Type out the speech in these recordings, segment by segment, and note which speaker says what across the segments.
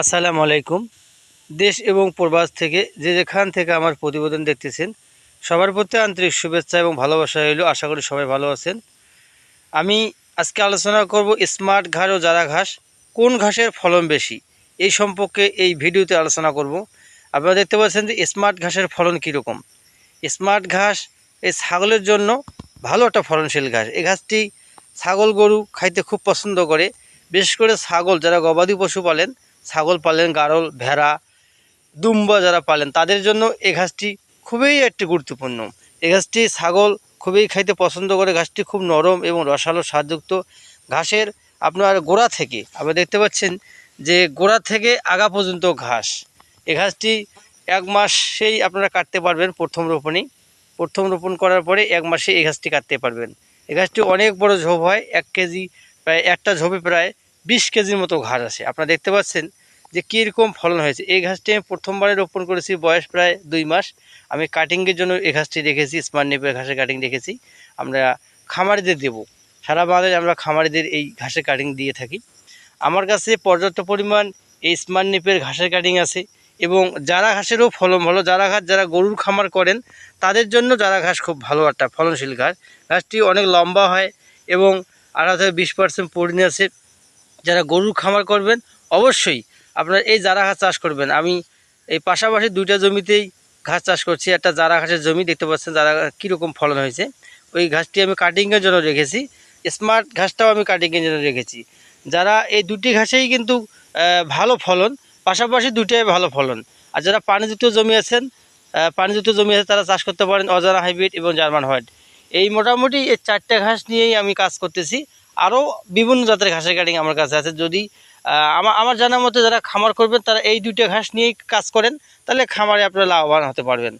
Speaker 1: আসসালামু আলাইকুম। দেশ এবং প্রবাস থেকে যে যেখান থেকে আমার প্রতিবেদন দেখতেছেন, সবার প্রতি আন্তরিক শুভেচ্ছা এবং ভালোবাসা হইল আশা করি সবাই ভালো আছেন। আমি আজকে আলোচনা করব স্মার্ট ঘাস ও জারা ঘাস, কোন ঘাসের ফলন বেশি? এই সম্পর্কে এই ভিডিওতে আলোচনা করব। আপনারা দেখতে পাচ্ছেন যে স্মার্ট ঘাসের ফলন কীরকম? স্মার্ট ঘাস এই ছাগলের জন্য ভালো একটা ফলনশীল ঘাস। এই ঘাসটি ছাগল গরু খাইতে খুব পছন্দ করে। বিশেষ করে ছাগল, যারা গবাদি পশু পালেন, ছাগল পালেন, গারল, ভেড়া, দুম্বা যারা পালেন, তাদের জন্য এই ঘাসটি খুবই একটি গুরুত্বপূর্ণ। এই ঘাসটি ছাগল খুবই খাইতে পছন্দ করে, ঘাসটি খুব নরম এবং রসালো স্বাদযুক্ত। ঘাসের আপনার গোড়া থেকে আপনি দেখতে পাচ্ছেন যে গোড়া থেকে আগা পর্যন্ত ঘাস। এ ঘাসটি এক মাসেই আপনারা কাটতে পারবেন প্রথম রোপণেই। প্রথম রোপণ করার পরে এক মাসে এই ঘাসটি কাটতে পারবেন। এই ঘাসটি অনেক বড় ঝোপ হয়, এক কেজি প্রায় একটা ঝোপে প্রায় বিশ কেজির মতো ঘাস আছে। আপনারা দেখতে পাচ্ছেন যে কীরকম ফলন হয়েছে। এই ঘাসটি আমি প্রথমবারে রোপণ করেছি বয়স প্রায় দুই মাস। আমি কাটিংয়ের জন্য এই ঘাসটি রেখেছি স্মার্ট নেপের ঘাসের কাটিং রেখেছি। আমরা খামারিদের দেব। সারা বাংলাদেশে আমরা খামারিদের এই ঘাসের কাটিং দিয়ে থাকি। আমার কাছে পর্যাপ্ত পরিমাণ এই স্মার্ট নেপের ঘাসের কাটিং আছে এবং যারা ঘাসেরও ফলন ভালো, যারা ঘাস, যারা গরুর খামার করেন, তাদের জন্য যারা ঘাস খুব ভালো একটা ফলনশীল ঘাস। ঘাসটি অনেক লম্বা হয় এবং আড়া থেকে বিশ পার্সেন্ট পরিণে আছে। যারা গরুর খামার করবেন, অবশ্যই আপনার এই জারা ঘাস চাষ করবেন। আমি এই পাশাপাশি দুইটা জমিতেই ঘাস চাষ করছি। একটা জারা ঘাসের জমি, দেখতে পাচ্ছেন জারা কীরকম ফলন হয়েছে। ওই ঘাসটি আমি কাটিংয়ের জন্য রেখেছি। স্মার্ট ঘাসটাও আমি কাটিংয়ের জন্য রেখেছি। যারা এই দুটি ঘাসেই কিন্তু ভালো ফলন, পাশাপাশি দুটাই ভালো ফলন। আর যারা পানিযুক্ত জমি আছেন পানিযুক্ত জমি আছে, তারা চাষ করতে পারেন অজানা হাইব্রিড এবং জার্মান হোয়াইট। এই মোটামুটি এই চারটে ঘাস নিয়েই আমি কাজ করতেছি। আরও বিভিন্ন জাতের ঘাসের কাটিং আমার কাছে আছে। যদি আমার আমার জানা মতে যারা খামার করবেন, তারা এই দুইটা ঘাস নিয়েই কাজ করেন, তাহলে খামারে আপনারা লাভবান হতে পারবেন।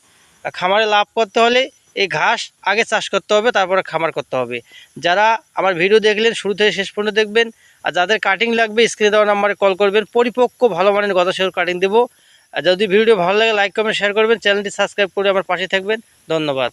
Speaker 1: খামারে লাভ করতে হলে এই ঘাস আগে চাষ করতে হবে, তারপরে খামার করতে হবে। যারা আমার ভিডিও দেখলেন, শুরু থেকে শেষ পর্যন্ত দেখবেন, আর যাদের কাটিং লাগবে, স্ক্রিনে দেওয়া নাম্বারে কল করবেন, পরিপক্ক ভালো মানের গত সেও কাটিং দেবো। আর যদি ভিডিও ভালো লাগে, লাইক, কমেন্ট শেয়ার করবেন, চ্যানেলটি সাবস্ক্রাইব করে আমার পাশে থাকবেন। ধন্যবাদ।